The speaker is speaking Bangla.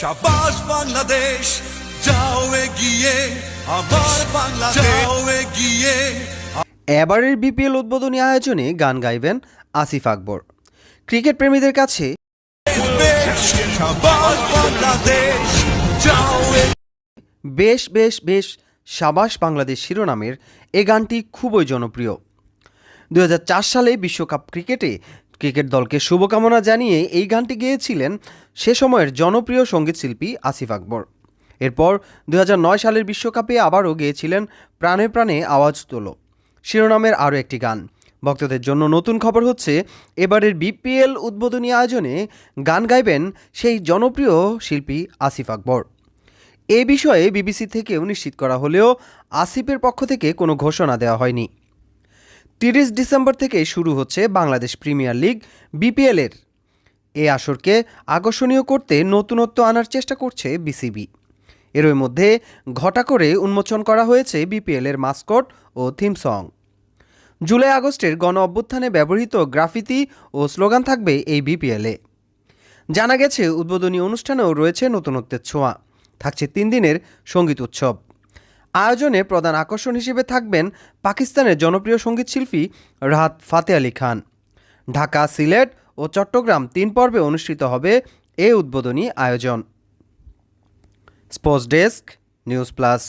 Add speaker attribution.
Speaker 1: সাবাস বাংলাদেশ যাও এগিয়ে আমার বাংলাদেশ যাও এগিয়ে।
Speaker 2: এবারের বিপিএল উদ্বোধনী আয়োজনে গান গাইবেন আসিফ আকবর। ক্রিকেট প্রেমীদের কাছে
Speaker 1: বেশ
Speaker 2: বেশ বেশ সাবাস বাংলাদেশ শিরোনামের এ গানটি খুবই জনপ্রিয়। দু হাজার চার সালে বিশ্বকাপ ক্রিকেটে ক্রিকেট দলকে শুভকামনা জানিয়ে এই গানটি গেয়েছিলেন সে সময়ের জনপ্রিয় সঙ্গীতশিল্পী আসিফ আকবর। এরপর দু হাজার নয় সালের বিশ্বকাপে আবারও গেয়েছিলেন প্রাণে প্রাণে আওয়াজ তোলো। শিরোনামের আরও একটি গান। ভক্তদের জন্য নতুন খবর হচ্ছে, এবারের বিপিএল উদ্বোধনী আয়োজনে গান গাইবেন সেই জনপ্রিয় শিল্পী আসিফ আকবর। এ বিষয়ে বিবিসি থেকেও নিশ্চিত করা হলেও আসিফের পক্ষ থেকে কোনো ঘোষণা দেওয়া হয়নি। তিরিশ ডিসেম্বর থেকে শুরু হচ্ছে বাংলাদেশ প্রিমিয়ার লিগ বিপিএলের। এ আসরকে আকর্ষণীয় করতে নতুনত্ব আনার চেষ্টা করছে বিসিবি। এরই মধ্যে ঘটা করে উন্মোচন করা হয়েছে বিপিএলের মাস্কট ও থিম সং। জুলাই আগস্টের গণ অভ্যুত্থানে ব্যবহৃত গ্রাফিতি ও স্লোগান থাকবে এই বিপিএলে। জানা গেছে, উদ্বোধনী অনুষ্ঠানেও রয়েছে নতুনত্বের ছোঁয়া। থাকছে তিন দিনের সংগীত উৎসব। আয়োজনে প্রধান আকর্ষণ হিসেবে থাকবেন পাকিস্তানের জনপ্রিয় সংগীত শিল্পী রাহাত ফাতে আলী খান। ঢাকা, সিলেট ও চট্টগ্রাম তিন পর্বে অনুষ্ঠিত হবে এ উদ্বোধনী আয়োজন। Sports desk, News Plus.